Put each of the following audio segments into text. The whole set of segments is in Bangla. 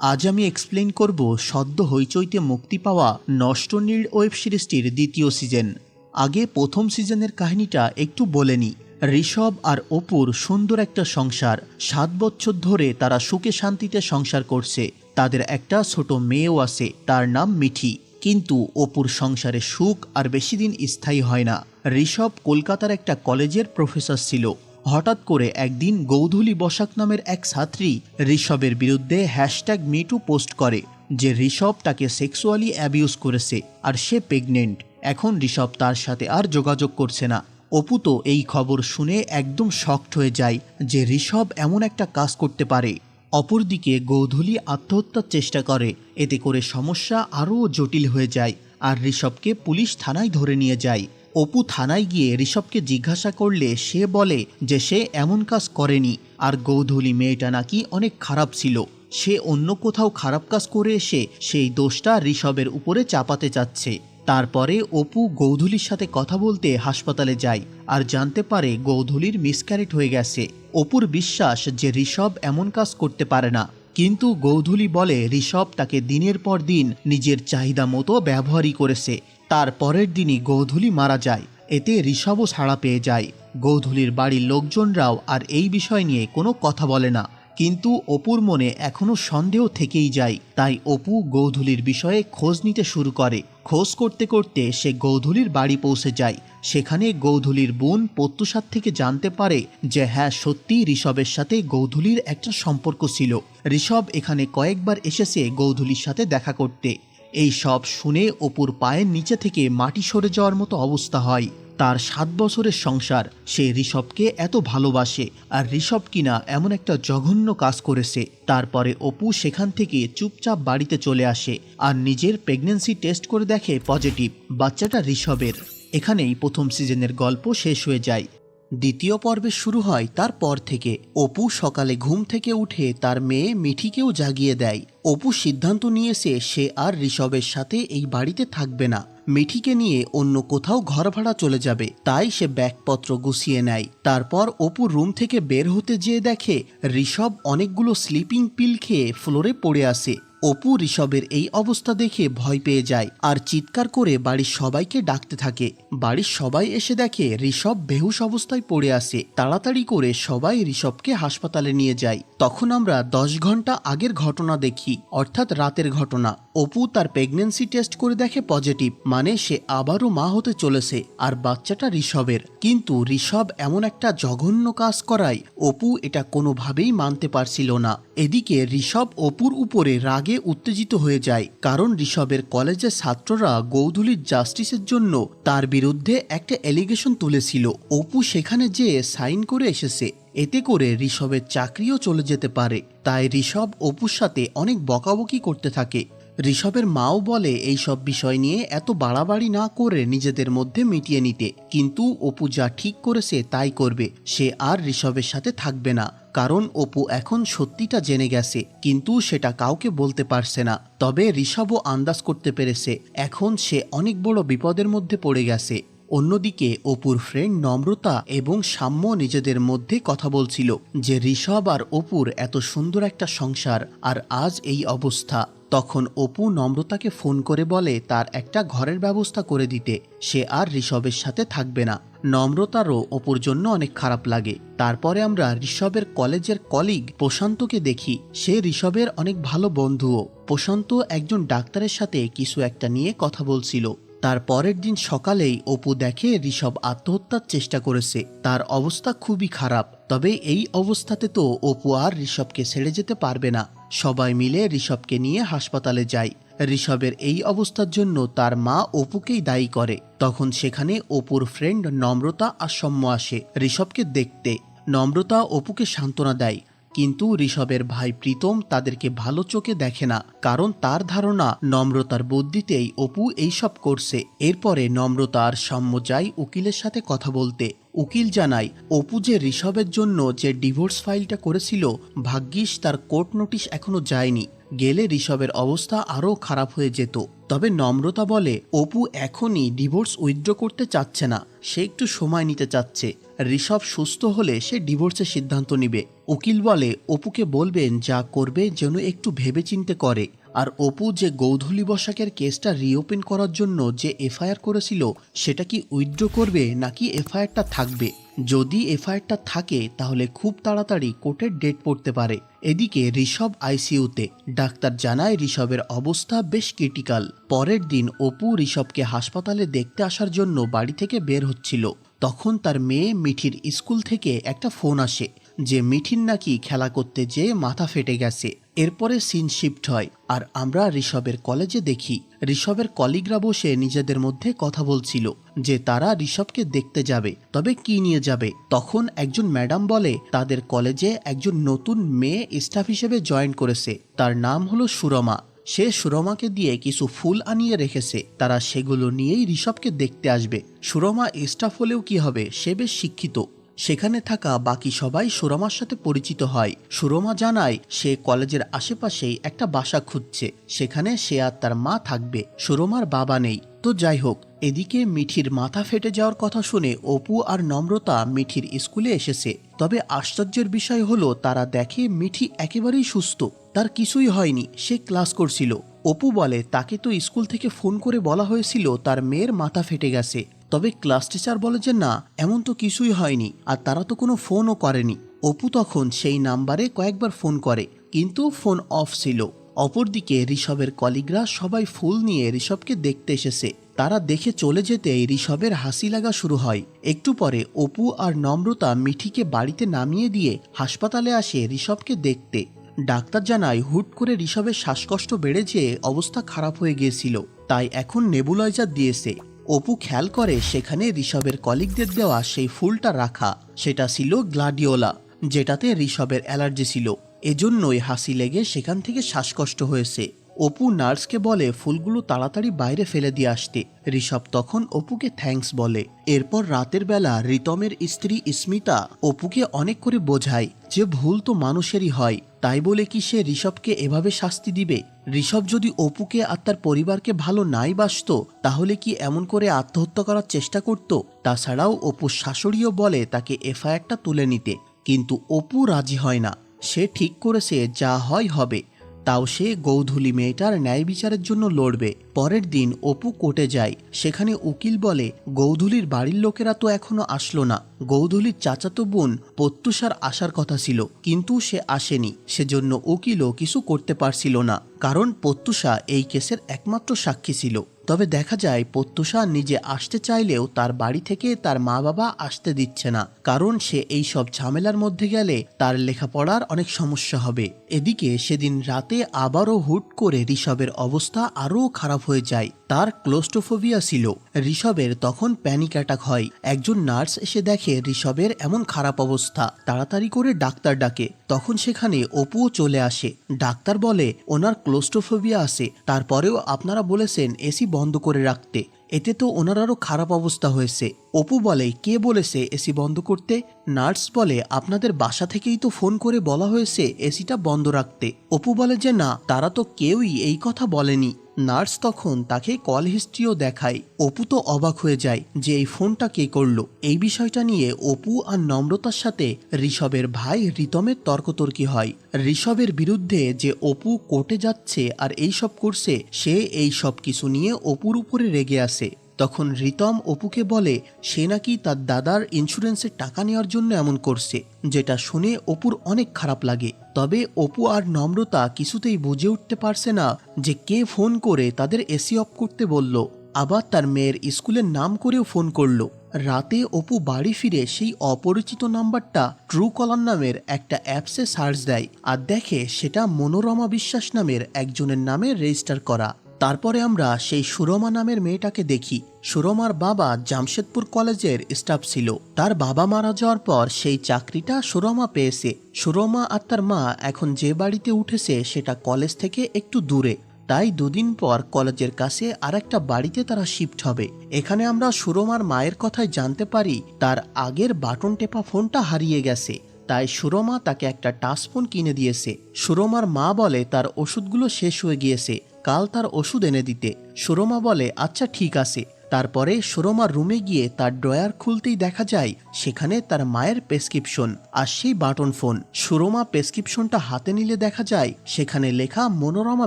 আজ আমি এক্সপ্লেন করব সদ্য হইচইতে মুক্তি পাওয়া নষ্টনীল ওয়েব সিরিজটির দ্বিতীয় সিজন আগে প্রথম সিজনের কাহিনীটা একটু বলে নি। ঋষভ আর অপুর সুন্দর একটা সংসার। সাত বছর ধরে তারা সুখে শান্তিতে সংসার করছে। তাদের একটা ছোট মেয়েও আছে, তার নাম মিঠি। কিন্তু অপুর সংসারে সুখ আর বেশি দিন স্থায়ী হয় না। ঋষভ কলকাতার একটা কলেজের প্রফেসর ছিল। হঠাৎ করে একদিন গৌধুলি বসাক নামের এক ছাত্রী ঋষভের বিরুদ্ধে হ্যাশট্যাগ মিটু পোস্ট করে যে ঋষভ তাকে সেক্সুয়ালি অ্যাবিউজ করেছে আর সে প্রেগনেন্ট। এখন ঋষভ তার সাথে আর যোগাযোগ করছে না। অপু তো এই খবর শুনে একদম শক্ট হয়ে যায় যে ঋষভ এমন একটা কাজ করতে পারে। অপরদিকে গৌধুলি আত্মহত্যার চেষ্টা করে। এতে করে সমস্যা আরও জটিল হয়ে যায় আর ঋষভকে পুলিশ থানায় ধরে নিয়ে যায়। অপু থানায় গিয়ে ঋষভকে জিজ্ঞাসা করলে সে বলে যে সে এমন কাজ করেনি। আর গৌধুলি মেয়েটা নাকি অনেক খারাপ ছিল। সে অন্য কোথাও খারাপ কাজ করে এসে সেই দোষটা ঋষভের উপরে চাপাতে চাচ্ছে। তারপরে অপু গৌধুলির সাথে কথা বলতে হাসপাতালে যায়। আর জানতে পারে গৌধুলির মিসক্যারেট হয়ে গেছে। অপুর বিশ্বাস যে ঋষভ এমন কাজ করতে পারে না। কিন্তু গৌধুলি বলে ঋষভ তাকে দিনের পর দিন নিজের চাহিদা মতো ব্যবহারই করেছে। তার পরের দিনই গৌধুলি মারা যায়। এতে ঋষভও ছাড়া পেয়ে যায়। গৌধুলির বাড়ির লোকজনরাও আর এই বিষয় নিয়ে কোনো কথা বলে না। কিন্তু অপুর মনে এখনও সন্দেহ থেকেই যায়। তাই অপু গৌধুলির বিষয়ে খোঁজ নিতে শুরু করে। খোঁজ করতে করতে সে গৌধুলির বাড়ি পৌঁছে যায়। সেখানে গৌধুলির বোন প্রত্যুষার থেকে জানতে পারে যে হ্যাঁ সত্যি ঋষভের সাথে গৌধুলির একটা সম্পর্ক ছিল। ঋষভ এখানে কয়েকবার এসেছে গৌধুলির সাথে দেখা করতে। এই সব শুনে অপুর পায়ের নিচে থেকে মাটি সরে যাওয়ার মতো অবস্থা হয়। তার সাত বছরের সংসার, সে ঋষভকে এত ভালোবাসে, আর ঋষভ কিনা এমন একটা জঘন্য কাজ করেছে। তারপরে অপু সেখান থেকে চুপচাপ বাড়িতে চলে আসে, আর নিজের প্রেগনেন্সি টেস্ট করে দেখে পজিটিভ, বাচ্চাটা ঋষভের। এখানেই প্রথম সিজনের গল্প শেষ হয়ে যায়। দ্বিতীয় পর্বে শুরু হয় তারপর থেকে। অপু সকালে ঘুম থেকে উঠে তার মেয়ে মিঠিকেও জাগিয়ে দেয়। অপু সিদ্ধান্ত নিয়েছে সে আর ঋষভের সাথে এই বাড়িতে থাকবে না। মিঠিকে নিয়ে অন্য কোথাও ঘর ভাড়া চলে যাবে, তাই সে ব্যাগপত্র গুছিয়ে নেয়। তারপর অপু রুম থেকে বের হতে যেয়ে দেখে, ঋষভ অনেকগুলো স্লিপিং পিল খেয়ে ফ্লোরে পড়ে আসে অপু ঋষভের এই অবস্থা দেখে ভয় পেয়ে যায় আর চিৎকার করে বাড়ির সবাইকে ডাকতে থাকে। বাড়ির সবাই এসে দেখে ঋষভ বেহুশ অবস্থায় পড়ে আসে তাড়াতাড়ি করে সবাই ঋষভকে হাসপাতালে নিয়ে যায়। তখন আমরা দশ ঘণ্টা আগের ঘটনা দেখি, অর্থাৎ রাতের ঘটনা। অপু তার প্রেগনেন্সি টেস্ট করে দেখে পজিটিভ মানে সে আবারও মা হতে চলেছে আর বাচ্চাটা ঋষভের। কিন্তু ঋষভ এমন একটা জঘন্য কাজ করায়, অপু এটা কোনোভাবেই মানতে পারছিল না। এদিকে ঋষভ অপুর উপরে রাগে উত্তেজিত হয়ে যায়, কারণ ঋষভের কলেজের ছাত্ররা গৌধুলির জাস্টিসের জন্য তার বিরুদ্ধে একটা এলিগেশন তুলেছিল। অপু সেখানে যেয়ে সাইন করে এসেছে। এতে করে ঋষভের চাকরিও চলে যেতে পারে। তাই ঋষভ অপুর সাথে অনেক বকাবকি করতে থাকে। ঋষভের মাও বলে এই সব বিষয় নিয়ে এত বাড়াবাড়ি না করে নিজেদের মধ্যে মিটিয়ে নিতে। কিন্তু অপু যা ঠিক করেছে তাই করবে। সে আর ঋষভের সাথে থাকবে না। কারণ অপু এখন সত্যিটা জেনে গেছে, কিন্তু সেটা কাউকে বলতে পারছে না। তবে ঋষভও আন্দাজ করতে পেরেছে, এখন সে অনেক বড় বিপদের মধ্যে পড়ে গেছে। অন্যদিকে, অপুর ফ্রেন্ড নম্রতা এবং সাম্য নিজেদের মধ্যে কথা বলছিল, যে ঋষভ আর অপুর এত সুন্দর একটা সংসার, আর আজ এই অবস্থা। তখন অপু নম্রতাকে ফোন করে বলে, তার একটা ঘরের ব্যবস্থা করে দিতে। সে আর ঋষভের সাথে থাকবে না। নম্রতারও অপুর জন্য অনেক খারাপ লাগে। তারপরে আমরা ঋষভের কলেজের কলিগ প্রশান্তকে দেখি। সে ঋষভের অনেক ভালো বন্ধুও। প্রশান্ত একজন ডাক্তারের সাথে কিছু একটা নিয়ে কথা বলছিল। তার পরের দিন সকালেই অপু দেখে ঋষভ আত্মহত্যার চেষ্টা করেছে। তার অবস্থা খুবই খারাপ। তবে এই অবস্থাতে তো অপু আর ঋষভকে ছেড়ে যেতে পারবে না। সবাই মিলে ঋষভকে নিয়ে হাসপাতালে যায়। ঋষভের এই অবস্থার জন্য তার মা অপুকেই দায়ী করে। তখন সেখানে অপুর ফ্রেন্ড নম্রতা আর সম্য আসে ঋষভকে দেখতে। নম্রতা অপুকে সান্ত্বনা দেয়, কিন্তু ঋষভের ভাই প্রীতম তাদেরকে ভালো চোখে দেখে না, কারণ তার ধারণা নম্রতার বুদ্ধিতেই অপু এইসব করছে। এরপরে নম্রতা আর সাম্য যায় উকিলের সাথে কথা বলতে। উকিল জানায়, অপু যে ঋষভের জন্য যে ডিভোর্স ফাইলটা করেছিল, ভাগ্যিস তার কোর্ট নোটিশ এখনও যায়নি। গেলে ঋষভের অবস্থা আরও খারাপ হয়ে যেত। তবে নম্রতা বলে, অপু এখনই ডিভোর্স উইথড্র করতে চাচ্ছে না, সে একটু সময় নিতে চাচ্ছে। ঋষভ সুস্থ হলে সে ডিভোর্সের সিদ্ধান্ত নিবে। উকিল বলে, অপুকে বলবেন যা করবে যেন একটু ভেবেচিন্তে করে। আর অপু যে গৌধুলি বসাকের কেসটা রিওপেন করার জন্য যে এফআইআর করেছিল, সেটা কি উইথড্র করবে নাকি এফআইআরটা থাকবে? যদি এফআইআরটা থাকে, তাহলে খুব তাড়াতাড়ি কোর্টের ডেট পড়তে পারে। এদিকে ঋষভ আইসিইউতে, ডাক্তার জানায় ঋষভের অবস্থা বেশ ক্রিটিক্যাল। পরের দিন অপু ঋষভকে হাসপাতালে দেখতে আসার জন্য বাড়ি থেকে বের হচ্ছিল। তখন তার মেয়ে মিঠির স্কুল থেকে একটা ফোন আসে। যে মিঠিন নাকি খেলা করতে যেয়ে মাথা ফেটে গেছে। এরপরে সিন শিফট হয়, আর আমরা ঋষভের কলেজে দেখি। ঋষভের কলিগরা বসে নিজেদের মধ্যে কথা বলছিল, যে তারা ঋষভকে দেখতে যাবে, তবে কি নিয়ে যাবে? তখন একজন ম্যাডাম বলে, তাদের কলেজে একজন নতুন মেয়ে স্টাফ হিসেবে জয়েন করেছে। তার নাম হলো সুরমা। সে সুরমাকে দিয়ে কিছু ফুল আনিয়ে রেখেছে। তারা সেগুলো নিয়েই ঋষভকে দেখতে আসবে। সুরমা স্টাফ হলেও কি হবে? সে বেশ শিক্ষিত। সেখানে থাকা বাকি সবাই সুরমার সাথে পরিচিত হয়। সুরমা জানায়, সে কলেজের আশেপাশেই একটা বাসা খুঁজছে। সেখানে সে আর তার মা থাকবে, সুরমার বাবা নেই। তো যাই হোক, এদিকে মিঠির মাথা ফেটে যাওয়ার কথা শুনে অপু আর নম্রতা মিঠির স্কুলে এসেছে। তবে আশ্চর্যের বিষয় হলো, তারা দেখে মিঠি একেবারেই সুস্থ। তার কিছুই হয়নি, সে ক্লাস করছিল। অপু বলে, তাকে তো স্কুল থেকে ফোন করে বলা হয়েছিল, তার মেয়ের মাথা ফেটে গেছে। তবে ক্লাস টিচার বলে যে না, এমন তো কিছুই হয়নি, আর তারা তো কোনো ফোনও করেনি। অপু তখন সেই নাম্বারে কয়েকবার ফোন করে, কিন্তু ফোন অফ ছিল। অপরদিকে ঋষভের কলিগরা সবাই ফুল নিয়ে ঋষভকে দেখতে এসেছে। তারা দেখে চলে যেতেই ঋষভের হাসি লাগা শুরু হয়। একটু পরে অপু আর নম্রতা মিঠিকে বাড়িতে নামিয়ে দিয়ে হাসপাতালে আসে ঋষভকে দেখতে। ডাক্তার জানায় হুট করে ঋষভের শ্বাসকষ্ট বেড়ে যেয়ে অবস্থা খারাপ হয়ে গিয়েছিল। তাই এখন নেবুলাইজার দিয়েছে। অপু খেয়াল করে সেখানে ঋষভের কলিগদের দেওয়া সেই ফুলটা রাখা। সেটা ছিল গ্লাডিওলা, যেটাতে ঋষভের অ্যালার্জি ছিল। এজন্যই হাসি লেগে সেখান থেকে শ্বাসকষ্ট হয়েছে। অপু নার্সকে বলে ফুলগুলো তাড়াতাড়ি বাইরে ফেলে দিয়ে আসতে। ঋষভ তখন অপুকে থ্যাঙ্কস বলে। এরপর রাতের বেলা রিতমের স্ত্রী স্মিতা অপুকে অনেক করে বোঝায়। যে ভুল তো মানুষেরই হয়, তাই বলে কি সে ঋষভকে এভাবে শাস্তি দিবে? ঋষভ যদি অপুকে আর তার পরিবারকে ভালো নাই বাসত, তাহলে কি এমন করে আত্মহত্যা করার চেষ্টা করত? তাছাড়াও অপুর শাশুড়িও বলে তাকে এফআইআরটা তুলে নিতে, কিন্তু অপু রাজি হয় না। সে ঠিক করেছে, যা হয় হবে। তাও সে গৌধুলি মেয়েটার ন্যায় বিচারের জন্য লড়বে। পরের দিন অপু কোর্টে যায়। সেখানে উকিল বলে, গৌধুলির বাড়ির লোকেরা তো এখনও আসলো না। গৌধুলির চাচাতো বোন প্রত্যুষার আসার কথা ছিল, কিন্তু সে আসেনি। সেজন্য উকিলও কিছু করতে পারছিল না। কারণ প্রত্যুষা এই কেসের একমাত্র সাক্ষী ছিল। তবে দেখা যায়, প্রত্যুষা নিজে আসতে চাইলেও তার বাড়ি থেকে তার মা বাবা আসতে দিচ্ছে না। কারণ সে এই সব ঝামেলার মধ্যে গেলে তার লেখাপড়ার অনেক সমস্যা হবে। এদিকে সেদিন রাতে আবারও হুট করে ঋষভের অবস্থা আরও খারাপ হয়ে যায়। তার ক্লোস্টোফোবিয়া ছিল। ঋষভের তখন প্যানিক অ্যাটাক হয়। একজন নার্স এসে দেখে ঋষভের এমন খারাপ অবস্থা। তাড়াতাড়ি করে ডাক্তার ডাকে। তখন সেখানে অপুও চলে আসে। ডাক্তার বলে, ওনার ক্লোস্টোফোবিয়া আছে। তারপরেও আপনারা বলেছেন এসি বন্ধ করে রাখতে। এতে তো ওনার আরও খারাপ অবস্থা হয়েছে। অপু বলে, কে বলেছে এসি বন্ধ করতে? নার্স বলে, আপনাদের বাসা থেকেই তো ফোন করে বলা হয়েছে এসিটা বন্ধ রাখতে। অপু বলে যে, না, তারা তো কেউই এই কথা বলেনি। নার্স তখন তাকে কল হিস্ট্রিও দেখায়। অপু তো অবাক হয়ে যায় যে এই ফোনটা কে করল। এই বিষয়টা নিয়ে অপু আর নম্রতার সাথে ঋষভের ভাই রিতমের তর্কতর্কি হয়। ঋষভের বিরুদ্ধে যে অপু কোর্টে যাচ্ছে আর এই সব করছে, সে এই সব কিছু নিয়ে অপুর উপরে রেগে আসে। তখন রিতম অপুকে বলে, সে নাকি তার দাদার ইন্স্যুরেন্সের টাকা নেওয়ার জন্য এমন করছে, যেটা শুনে অপুর অনেক খারাপ লাগে। তবে অপু আর নম্রতা কিছুতেই বুঝে উঠতে পারছে না যে কে ফোন করে তাদের এসি অফ করতে বলল। আবার তার মেয়ের স্কুলের নাম করেও ফোন করল। রাতে অপু বাড়ি ফিরে সেই অপরিচিত নাম্বারটা ট্রু কলার নামের একটা অ্যাপসে সার্চ দেয় আর দেখে সেটা মনোরমা বিশ্বাস নামের একজনের নামে রেজিস্টার করা। তারপরে আমরা সেই সুরমা নামের মেয়েটাকে দেখি। সুরমার বাবা জামশেদপুর কলেজের স্টাফ ছিল। তার বাবা মারা যাওয়ার পর সেই চাকরিটা সুরমা পেয়েছে। সুরমা আর তার মা এখন যে বাড়িতে উঠেছে সেটা কলেজ থেকে একটু দূরে। তাই দুদিন পর কলেজের কাছে আর একটা বাড়িতে তারা শিফট হবে। এখানে আমরা সুরমার মায়ের কথায় জানতে পারি, তার আগের বাটন টেপা ফোনটা হারিয়ে গেছে। তাই সুরমা তাকে একটা টাচ ফোন কিনে দিয়েছে। সুরমার মা বলে তার ওষুধগুলো শেষ হয়ে গিয়েছে। কাল তার ওষুধ এনে দিতে। সুরমা বলে আচ্ছা ঠিক আছে। তারপরে সুরমার রুমে গিয়ে তার ড্রয়ার খুলতেই দেখা যায়, সেখানে তার মায়ের প্রেসক্রিপশন আর সেই বাটন ফোন। সুরমা প্রেসক্রিপশনটা হাতে নিলে দেখা যায়, সেখানে লেখা মনোরমা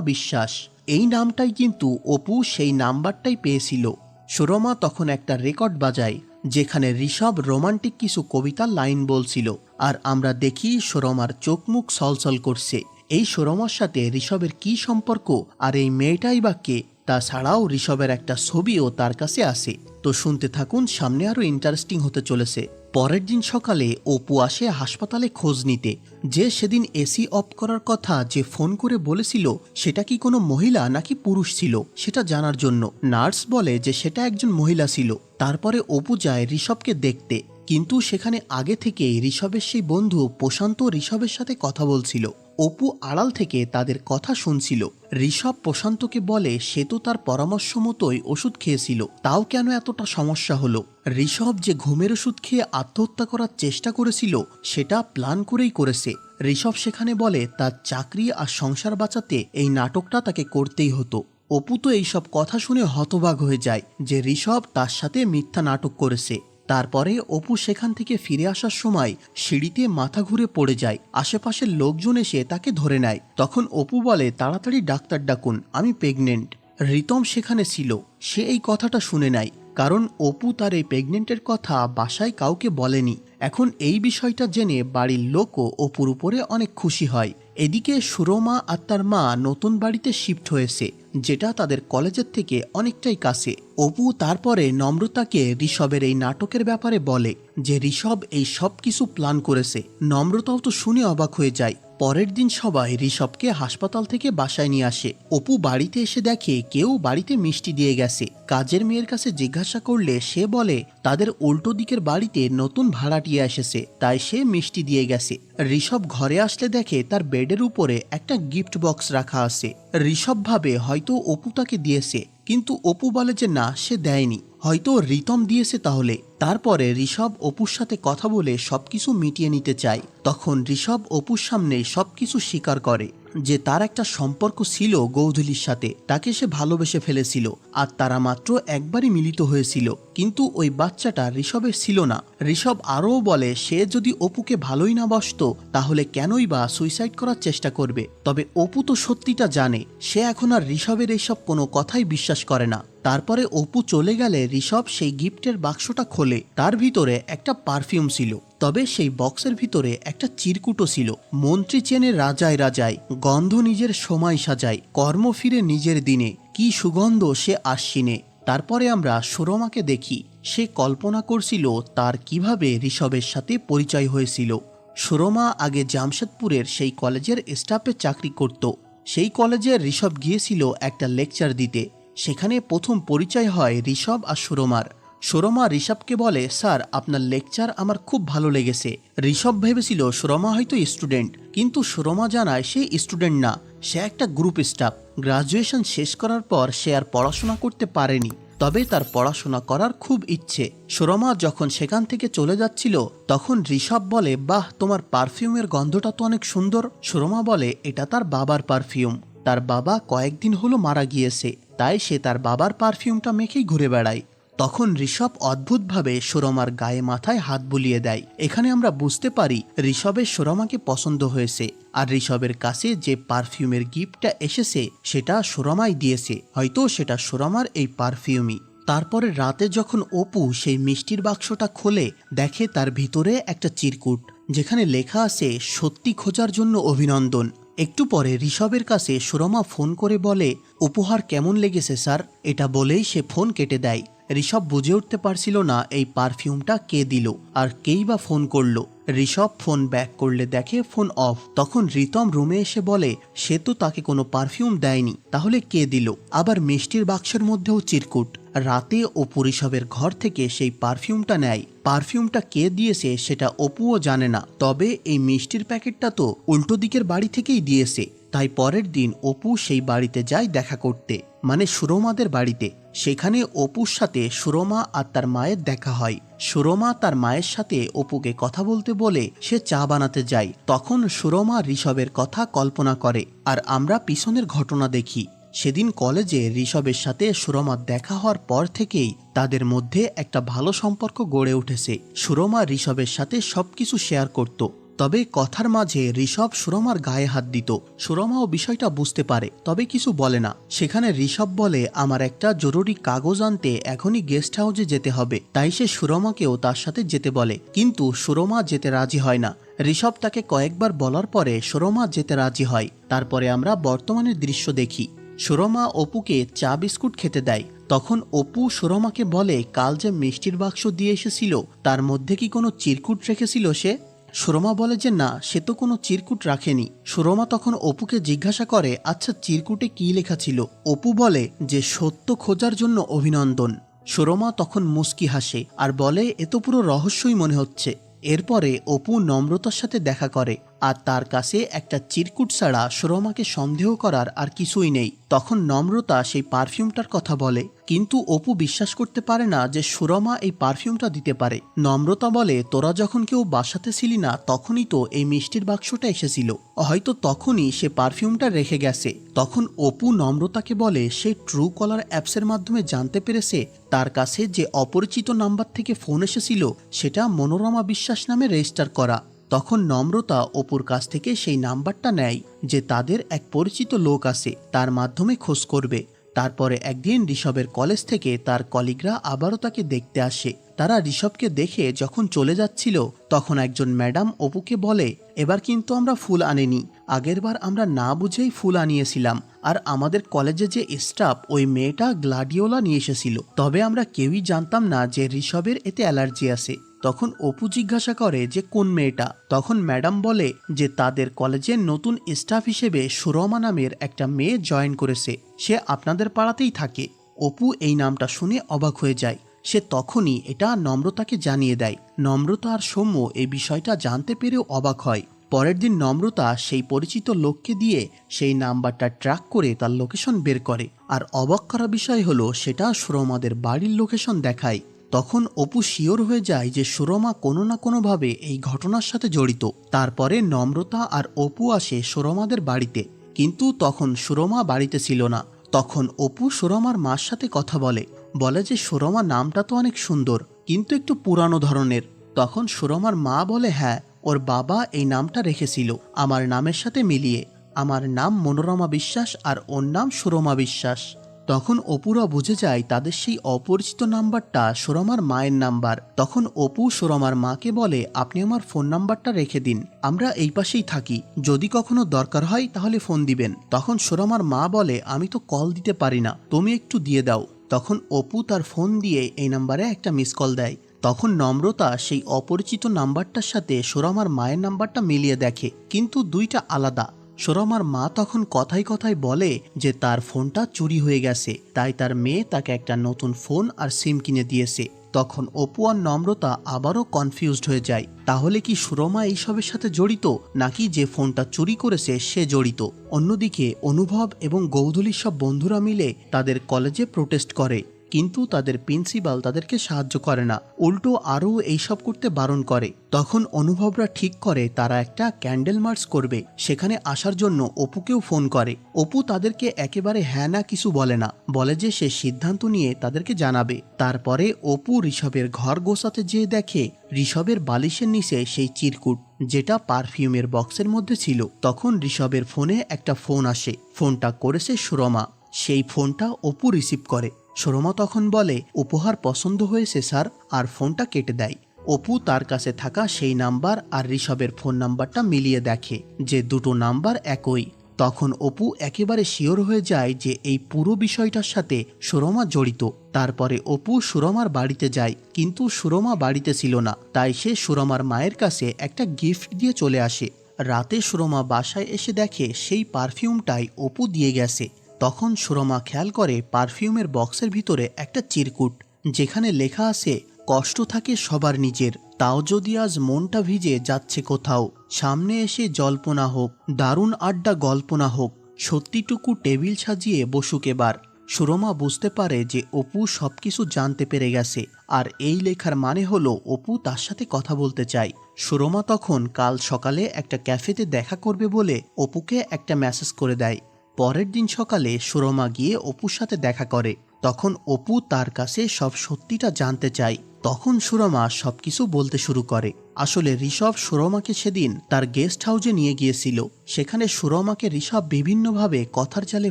বিশ্বাস। এই নামটাই কিন্তু অপু সেই নাম্বারটাই পেয়েছিল। সুরমা তখন একটা রেকর্ড বাজায়, যেখানে ঋষভ রোমান্টিক কিছু কবিতার লাইন বলছিল, আর আমরা দেখি সুরমার চোখ মুখ সলসল করছে। এই সুরমার সাথে ঋষভের কি সম্পর্ক আর এই মেয়েটাই বা কে? তাছাড়াও ঋষভের একটা ছবিও তার কাছে আসে তো শুনতে থাকুন, সামনে আরও ইন্টারেস্টিং হতে চলেছে। পরের দিন সকালে অপু আসে হাসপাতালে খোঁজ নিতে। যে সেদিন এসি অফ করার কথা যে ফোন করে বলেছিল, সেটা কি কোনো মহিলা নাকি পুরুষ ছিল, সেটা জানার জন্য। নার্স বলে যে সেটা একজন মহিলা ছিল। তারপরে অপু যায় ঋষভকে দেখতে। কিন্তু সেখানে আগে থেকে ঋষভের সেই বন্ধু প্রশান্ত ঋষভের সাথে কথা বলছিল। অপু আড়াল থেকে তাদের কথা শুনছিল। ঋষভ প্রশান্তকে বলে, সে তো তার পরামর্শ মতোই ওষুধ খেয়েছিল। তাও কেন এতটা সমস্যা হলো? ঋষভ যে ঘুমের ওষুধ খেয়ে আত্মহত্যা করার চেষ্টা করেছিল, সেটা প্ল্যান করেই করেছে। ঋষভ সেখানে বলে, তার চাকরি আর সংসার বাঁচাতে এই নাটকটা তাকে করতেই হতো। অপু তো এইসব কথা শুনে হতবাক হয়ে যায় যে ঋষভ তার সাথে মিথ্যা নাটক করেছে। তারপরে অপু সেখান থেকে ফিরে আসার সময় সিঁড়িতে মাথা ঘুরে পড়ে যায়। আশেপাশের লোকজন এসে তাকে ধরে নেয়। তখন অপু বলে, তাড়াতাড়ি ডাক্তার ডাকুন, আমি প্রেগনেন্ট। রিতম সেখানে ছিল। সে এই কথাটা শুনে নেয়, কারণ অপু তার এই প্রেগনেন্টের কথা বাসায় কাউকে বলেনি। এখন এই বিষয়টা জেনে বাড়ির লোকও অপুর উপরে অনেক খুশি হয়। এদিকে সুরমা আর তার মা নতুন বাড়িতে শিফট হয়েছে, যেটা তাদের কলেজের থেকে অনেকটাই কাছে। অপু তারপরে নম্রতাকে ঋষভের এই নাটকের ব্যাপারে বলে যে, ঋষভ এই সব কিছু প্ল্যান করেছে। নম্রতাও তো শুনে অবাক হয়ে যায়। পরের দিন সবাই ঋষভকে হাসপাতাল থেকে বাসায় নিয়ে আসে। অপু বাড়িতে এসে দেখে কেউ বাড়িতে মিষ্টি দিয়ে গেছে। কাজের মেয়ের কাছে জিজ্ঞাসা করলে সে বলে, তাদের উল্টো দিকের বাড়িতে নতুন ভাড়াটিয়ে এসেছে, তাই সে মিষ্টি দিয়ে গেছে। ঋষভ ঘরে আসলে দেখে তার বেডের উপরে একটা গিফট বক্স রাখা আছে। ঋষভ ভাবে হয়তো অপু তাকে দিয়েছে, কিন্তু অপু বলে যে না, সে দেয়নি। হয়তো রিতম দিয়েছে তাহলে। তারপরে ঋষভ অপুর সাথে কথা বলে সবকিছু মিটিয়ে নিতে চায়। তখন ঋষভ অপুর সামনে সবকিছু স্বীকার করে যে তার একটা সম্পর্ক ছিল গৌধুলির সাথে। তাকে সে ভালোবেসে ফেলেছিল। আর তারা মাত্র একবারই মিলিত হয়েছিল। কিন্তু ওই বাচ্চাটা ঋষভের ছিল না। ঋষভ আরও বলে, সে যদি অপুকে ভালোই না বসত, তাহলে কেনই বা সুইসাইড করার চেষ্টা করবে? তবে অপু তো সত্যিটা জানে। সে এখন আর ঋষভের এইসব কোনো কথাই বিশ্বাস করে না। তারপরে অপু চলে গেলে ঋষভ সেই গিফটের বাক্সটা খোলে। তার ভিতরে একটা পারফিউম ছিল। তবে সেই বক্সের ভিতরে একটা চিরকুটো ছিল। মন্ত্রী চেনে রাজায় রাজায়, গন্ধ নিজের সময় সাজায়, কর্ম ফিরে নিজের দিনে। কি সুগন্ধ সে আশ্বিনে। তারপরে আমরা সুরমাকে দেখি। সে কল্পনা করছিল তার কীভাবে ঋষভের সাথে পরিচয় হয়েছিল। সুরমা আগে জামশেদপুরের সেই কলেজের স্টাফে চাকরি করত। সেই কলেজে ঋষভ গিয়েছিল একটা লেকচার দিতে। সেখানে প্রথম পরিচয় হয় ঋষভ আর সুরমার। সুরমা ঋষভকে বলে, স্যার, আপনার লেকচার আমার খুব ভালো লেগেছে। ঋষভ ভেবেছিল সুরমা হয়তো স্টুডেন্ট, কিন্তু সুরমা জানায় সে স্টুডেন্ট না, সে একটা গ্রুপ স্টাফ। গ্রাজুয়েশন শেষ করার পর সে আর পড়াশোনা করতে পারেনি, তবে তার পড়াশোনা করার খুব ইচ্ছে। সুরমা যখন সেখান থেকে চলে যাচ্ছিল, তখন ঋষভ বলে, বাহ, তোমার পারফিউমের গন্ধটা তো অনেক সুন্দর। সুরমা বলে, এটা তার বাবার পারফিউম। তার বাবা কয়েকদিন হলো মারা গিয়েছে, তাই সে তার বাবার পারফিউমটা মেখেই ঘুরে বেড়ায়। তখন ঋষভ অদ্ভুতভাবে সুরমার গায়ে মাথায় হাত বুলিয়ে দেয়। এখানে আমরা বুঝতে পারি ঋষভের সুরমাকে পছন্দ হয়েছে, আর ঋষভের কাছে যে পারফিউমের গিফটটা এসেছে সেটা সুরমাই দিয়েছে, হয়তো সেটা সুরমার এই পারফিউমই। তারপরে রাতে যখন অপু সেই মিষ্টির বাক্সটা খোলে, দেখে তার ভিতরে একটা চিরকুট, যেখানে লেখা আছে, সত্যি খোঁজার জন্য অভিনন্দন। একটু পরে ঋষভের কাছে সুরমা ফোন করে বলে, উপহার কেমন লেগেছে স্যার? এটা বলেই সে ফোন কেটে দেয়। ঋষভ বুঝে উঠতে পারছিল না এই পারফিউমটা কে দিল আর কেই বা ফোন করল। ঋষভ ফোন ব্যাক করলে দেখে ফোন অফ। তখন রিতম রুমে এসে বলে, সে তো তাকে কোনো পারফিউম দেয়নি, তাহলে কে দিল? আবার মিষ্টির বাক্সের মধ্যেও চিরকুট। রাতে অপু ঋষভের ঘর থেকে সেই পারফিউমটা নেয়। পারফিউমটা কে দিয়েছে সেটা অপুও জানে না। তবে এই মিষ্টির প্যাকেটটা তো উল্টো দিকের বাড়ি থেকেই দিয়েছে। তাই পরের দিন অপু সেই বাড়িতে যায় দেখা করতে মানে সুরমাদের বাড়িতে। সেখানে অপুর সাথে সুরমা আর তার মায়ের দেখা হয়। সুরমা তার মায়ের সাথে অপুকে কথা বলতে বলে সে চা বানাতে যায়। তখন সুরমা ঋষভের কথা কল্পনা করে, আর আমরা পিছনের ঘটনা দেখি। সেদিন কলেজে ঋষভের সাথে সুরমার দেখা হওয়ার পর থেকেই তাদের মধ্যে একটা ভালো সম্পর্ক গড়ে উঠেছে। সুরমা ঋষভের সাথে সবকিছু শেয়ার করত। তবে কথার মাঝে ঋষভ সুরমার গায়ে হাত দিত। সুরমাও বিষয়টা বুঝতে পারে, তবে কিছু বলে না। সেখানে ঋষভ বলে, আমার একটা জরুরি কাগজ আনতে এখনই গেস্ট হাউসে যেতে হবে। তাই সে সুরমাকেও তার সাথে যেতে বলে। কিন্তু সুরমা যেতে রাজি হয় না। ঋষভ তাকে কয়েকবার বলার পরে সুরমা যেতে রাজি হয়। তারপরে আমরা বর্তমানের দৃশ্য দেখি। সুরমা অপুকে চা বিস্কুট খেতে দেয়। তখন অপু সুরমাকে বলে, কাল যে মিষ্টির বাক্স দিয়ে এসেছিল, তার মধ্যে কি কোনো চিরকুট রেখেছিল সে? সুরমা বলে যে, না, সে তো কোনো চিরকুট রাখেনি। সুরমা তখন অপুকে জিজ্ঞাসা করে আচ্ছা চিরকুটে কি লেখা ছিল? অপু বলে, যে সত্য খোঁজার জন্য অভিনন্দন। সুরমা তখন মুস্কি হাসে আর বলে, এ তো পুরো রহস্যই মনে হচ্ছে। এরপরে অপু নম্রতার সাথে দেখা করে। আর তার কাছে একটা চিরকুট ছাড়া সুরমাকে সন্দেহ করার আর কিছুই নেই। তখন নম্রতা সেই পারফিউমটার কথা বলে। কিন্তু অপু বিশ্বাস করতে পারে না যে সুরমা এই পারফিউমটা দিতে পারে। নম্রতা বলে, তোরা যখন কেউ বাসাতে ছিলি না, তখনই তো এই মিষ্টির বাক্সটা এসেছিল। হয়তো তখনই সে পারফিউমটা রেখে গেছে। তখন অপু নম্রতাকে বলে, সে ট্রু কলার অ্যাপসের মাধ্যমে জানতে পেরেছে তার কাছে যে অপরিচিত নাম্বার থেকে ফোন এসেছিল, সেটা মনোরমা বিশ্বাস নামে রেজিস্টার করা। তখন নম্রতা অপুর কাছ থেকে সেই নাম্বারটা নেয় যে তাদের এক পরিচিত লোক আছে, তার মাধ্যমে খোঁজ করবে। তারপরে একদিন ঋষভের কলেজ থেকে তার কলিগরা আবারও তাকে দেখতে আসে। তারা ঋষভকে দেখে যখন চলে যাচ্ছিল, তখন একজন ম্যাডাম অপুকে বলে, এবার কিন্তু আমরা ফুল আনিনি। আগেরবার আমরা না বুঝেই ফুল আনিয়েছিলাম। আর আমাদের কলেজে যে স্টাফ ওই মেয়েটা গ্লাডিওলা নিয়ে এসেছিল। তবে আমরা কেউই জানতাম না যে ঋষভের এতে অ্যালার্জি আছে। তখন অপু জিজ্ঞাসা করে যে, কোন মেয়েটা? তখন ম্যাডাম বলে যে, তাদের কলেজের নতুন স্টাফ হিসেবে সুরমা নামের একটা মেয়ে জয়েন করেছে। সে আপনাদের পাড়াতেই থাকে। অপু এই নামটা শুনে অবাক হয়ে যায়। সে তখনই এটা নম্রতাকে জানিয়ে দেয়। নম্রতা আর সৌম্য এই বিষয়টা জানতে পেরেও অবাক হয়। পরের দিন নম্রতা সেই পরিচিত লোককে দিয়ে সেই নাম্বারটা ট্র্যাক করে তার লোকেশন বের করে। আর অবাক করা বিষয় হলো, সেটা সুরমাদের বাড়ির লোকেশন দেখায়। তখন অপু শিওর হয়ে যায় যে সুরমা কোনো না কোনোভাবে এই ঘটনার সাথে জড়িত। তারপরে নম্রতা আর অপু আসে সুরমাদের বাড়িতে। কিন্তু তখন সুরমা বাড়িতে ছিল না। তখন অপু সুরমার মার সাথে কথা বলে। বলে যে সুরমা নামটা তো অনেক সুন্দর, কিন্তু একটু পুরানো ধরনের। তখন সুরমার মা বলে হ্যাঁ ওর বাবা এই নামটা রেখেছিল। আমার নামের সাথে মিলিয়ে। আমার নাম মনোরমা বিশ্বাস আর ওর নাম সুরমা বিশ্বাস। তখন অপুরা বুঝে যায় তাদের সেই অপরিচিত নাম্বারটা সোরমার মায়ের নাম্বার। তখন অপু সোরমার মাকে বলে, আপনি আমার ফোন নাম্বারটা রেখে দিন, আমরা এই পাশেই থাকি। যদি কখনো দরকার হয় তাহলে ফোন দিবেন। তখন সোরমার মা বলে, আমি তো কল দিতে পারি না, তুমি একটু দিয়ে দাও। তখন অপু তার ফোন দিয়ে এই নাম্বারে একটা মিস কল দেয়। তখন নম্রতা সেই অপরিচিত নাম্বারটার সাথে সুরমার মায়ের নাম্বারটা মিলিয়ে দেখে, কিন্তু দুইটা আলাদা। সুরমার মা তখন কথায় কথায় বলে যে তার ফোনটা চুরি হয়ে গেছে, তাই তার মেয়ে তাকে একটা নতুন ফোন আর সিম কিনে দিয়েছে। তখন অপু আর নম্রতা আবারও কনফিউজড হয়ে যায়। তাহলে কি সুরমা এইসবের সাথে জড়িত, নাকি যে ফোনটা চুরি করেছে সে জড়িত? অন্যদিকে অনুভব এবং গৌধুলির সব বন্ধুরা মিলে তাদের কলেজে প্রোটেস্ট করে। কিন্তু তাদের প্রিন্সিপাল তাদেরকে সাহায্য করে না। উল্টো আরও এইসব করতে বারণ করে। তখন অনুভবরা ঠিক করে তারা একটা ক্যান্ডেল মার্চ করবে। সেখানে আসার জন্য অপুকেও ফোন করে। অপু তাদেরকে একেবারে হ্যাঁ না কিছু বলে না। বলে যে সে সিদ্ধান্ত নিয়ে তাদেরকে জানাবে। তারপরে অপু ঋষভের ঘর গোছাতে যেয়ে দেখে ঋষভের বালিশের নিচে সেই চিরকুট, যেটা পারফিউমের বক্সের মধ্যে ছিল। তখন ঋষভের ফোনে একটা ফোন আসে। ফোনটা করেছে সুরমা। সেই ফোনটা অপু রিসিভ করে। সুরমা তখন বলে, উপহার পছন্দ হয়েছে, স্যার, আর ফোনটা কেটে দেয়। অপু তার কাছে থাকা সেই নাম্বার আর ঋষভের ফোন নাম্বারটা মিলিয়ে দেখে যে দুটো নাম্বার একই। তখন অপু একেবারে শিওর হয়ে যায় যে এই পুরো বিষয়টার সাথে সুরমা জড়িত। তারপরে অপু সুরমার বাড়িতে যায়, কিন্তু সুরমা বাড়িতে ছিল না। তাই সে সুরমার মায়ের কাছে একটা গিফট দিয়ে চলে আসে। রাতে সুরমা বাসায় এসে দেখে সেই পারফিউমটাই অপু দিয়ে গেছে। তখন সুরমা খেয়াল করে পারফিউমের বক্সের ভিতরে একটা চিরকুট, যেখানে লেখা আছে, কষ্ট থাকে সবার নিজের, তাও যদি আজ মনটা ভিজে যাচ্ছে কোথাও, সামনে এসে জল্পনা হোক, দারুণ আড্ডা গল্পনা হোক, সত্যিটুকু টেবিল সাজিয়ে বসুক এবার। সুরমা বুঝতে পারে যে অপু সবকিছু জানতে পেরে গেছে, আর এই লেখার মানে হলো অপু তার সাথে কথা বলতে চায়। সুরমা তখন কাল সকালে একটা ক্যাফেতে দেখা করবে বলে অপুকে একটা মেসেজ করে দেয়। পরের দিন সকালে সুরমা গিয়ে অপুর সাথে দেখা করে। তখন অপু তার কাছে সব সত্যিটা জানতে চায়। তখন সুরমা সবকিছু বলতে শুরু করে। আসলে ঋষভ সুরমাকে সেদিন তার গেস্ট হাউসে নিয়ে গিয়েছিল। সেখানে সুরমাকে ঋষভ বিভিন্নভাবে কথার জালে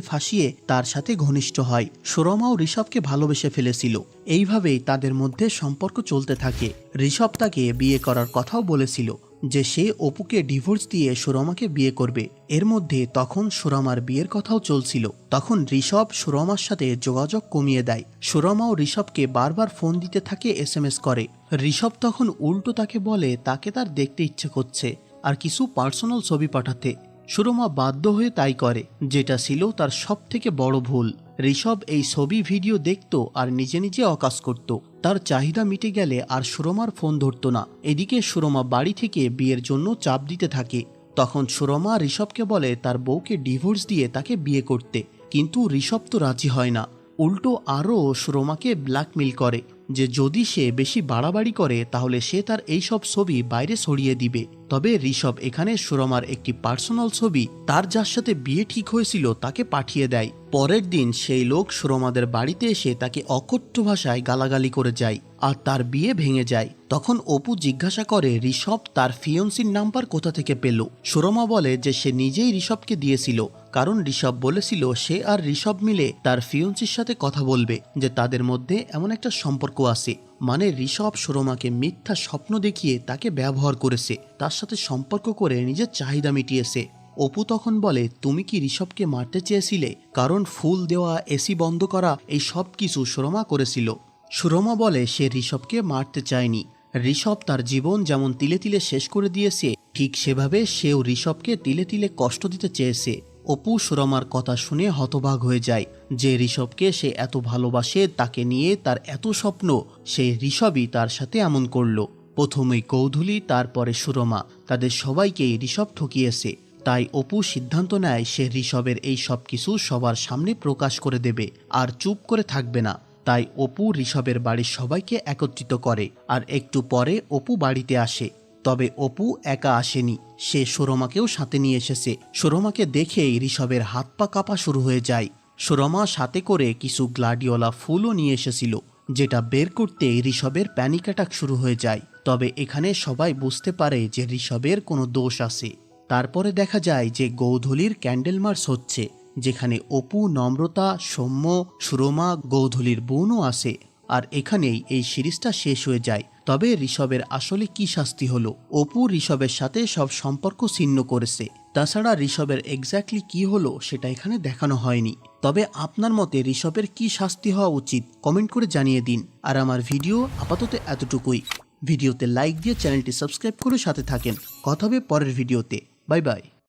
ফাঁসিয়ে তার সাথে ঘনিষ্ঠ হয়। সুরমাও ঋষভকে ভালোবেসে ফেলেছিল। এইভাবেই তাদের মধ্যে সম্পর্ক চলতে থাকে। ঋষভ তাকে বিয়ে করার কথাও বলেছিল। যে সে অপুকে ডিভোর্স দিয়ে সুরমাকে বিয়ে করবে। এর মধ্যে তখন সুরমার বিয়ের কথাও চলছিল। তখন ঋষভ সুরমার সাথে যোগাযোগ কমিয়ে দেয়। সুরমাও ঋষভকে বারবার ফোন দিতে থাকে এস করে। ঋষভ তখন উল্টো তাকে বলে, তাকে তার দেখতে ইচ্ছে করছে, আর কিছু পার্সোনাল ছবি পাঠাতে। সুরমা বাধ্য হয়ে তাই করে, যেটা ছিল তার সব থেকে বড় ভুল। ঋষভ এই ছবি ভিডিও দেখত আর নিজে নিজে অকাশ করত। তার চাহিদা মিটে গেলে আর সুরমার ফোন ধরত না। এদিকে সুরমা বাড়ি থেকে বিয়ের জন্য চাপ দিতে থাকে। তখন সুরমা ঋষভকে বলে তার বউকে ডিভোর্স দিয়ে তাকে বিয়ে করতে। কিন্তু ঋষভ তো রাজি হয় না। উল্টো আরও সুরমাকে ব্ল্যাকমেল করে। যে যদি সে বেশি বাড়াবাড়ি করে, তাহলে সে তার এইসব ছবি বাইরে ছড়িয়ে দিবে। তবে ঋষভ এখানে সুরমার একটি পার্সোনাল ছবি, তার যার সাথে বিয়ে ঠিক হয়েছিল তাকে পাঠিয়ে দেয়। পরের দিন সেই লোক সুরমাদের বাড়িতে এসে তাকে অকথ্য ভাষায় গালাগালি করে যায় আর তার বিয়ে ভেঙে যায়। তখন অপু জিজ্ঞাসা করে, ঋষভ, তার ফিয়ন্সির নাম্বার কোথা থেকে পেল? সুরমা বলে যে, সে নিজেই ঋষভকে দিয়েছিল। কারণ ঋষভ বলেছিল, সে আর ঋষভ মিলে তার ফিয়ন্সির সাথে কথা বলবে, যে তাদের মধ্যে এমন একটা সম্পর্ক আছে। মানে ঋষভ সুরমাকে মিথ্যা স্বপ্ন দেখিয়ে তাকে ব্যবহার করেছে, তার সাথে সম্পর্ক করে নিজের চাহিদা মিটিয়েছে। অপু তখন বলে, তুমি কি ঋষভকে মারতে চেয়েছিলে? কারণ ফুল দেওয়া, এসি বন্ধ করা, এই সব কিছু সুরমা করেছিল। সুরমা বলে, সে ঋষভকে মারতে চায়নি। ঋষভ তার জীবন যেমন তিলে তিলে শেষ করে দিয়েছে, ঠিক সেভাবে সেও ঋষভকে তিলে তিলে কষ্ট দিতে চেয়েছে। অপু সুরমার কথা শুনে হতবাক হয়ে যায়। যে ঋষভকে সে এত ভালোবাসে, তাকে নিয়ে তার এত স্বপ্ন, সেই ঋষভই তার সাথে এমন করল। প্রথমেই কৌধুলী, তারপরে সুরমা, তাদের সবাইকেই ঋষভ ঠকিয়েছে। তাই অপু সিদ্ধান্ত নেয়, সে ঋষভের এই সব কিছু সবার সামনে প্রকাশ করে দেবে, আর চুপ করে থাকবে না। তাই অপু ঋষভের বাড়ির সবাইকে একত্রিত করে, আর একটু পরে অপু বাড়িতে আসে। তবে অপু একা আসেনি। সে সুরমাকেও সাথে নিয়ে এসেছে। সুরমাকে দেখেই ঋষভের হাত পা কাঁপা শুরু হয়ে যায়। সুরমা সাথে করে কিছু গ্লাডিওলা ফুলও নিয়ে এসেছিল, যেটা বের করতে ঋষভের প্যানিক অ্যাটাক শুরু হয়ে যায়। তবে এখানে সবাই বুঝতে পারে যে ঋষভের কোনো দোষ আছে। তারপরে দেখা যায় যে গৌধলির ক্যান্ডেল মার্চ হচ্ছে, যেখানে অপু নম্রতা, সৌম্য, সুরমা, গৌধলির বোনও আছে। আর এখানেই এই সিরিজটা শেষ হয়ে যায়। তবে ঋষভের আসলে কি শাস্তি হলো? অপু ঋষভের সাথে সব সম্পর্ক ছিন্ন করেছে। তাছাড়া ঋষভের এক্স্যাক্টলি কি হলো সেটা এখানে দেখানো হয়নি। তবে আপনার মতে ঋষভের কি শাস্তি হওয়া উচিত? কমেন্ট করে জানিয়ে দিন। আর আমার ভিডিও আপাতত এতটুকুই। ভিডিওতে লাইক দিয়ে চ্যানেলটি সাবস্ক্রাইব করে সাথে থাকেন। কথা হবে পরের ভিডিওতে। Bye bye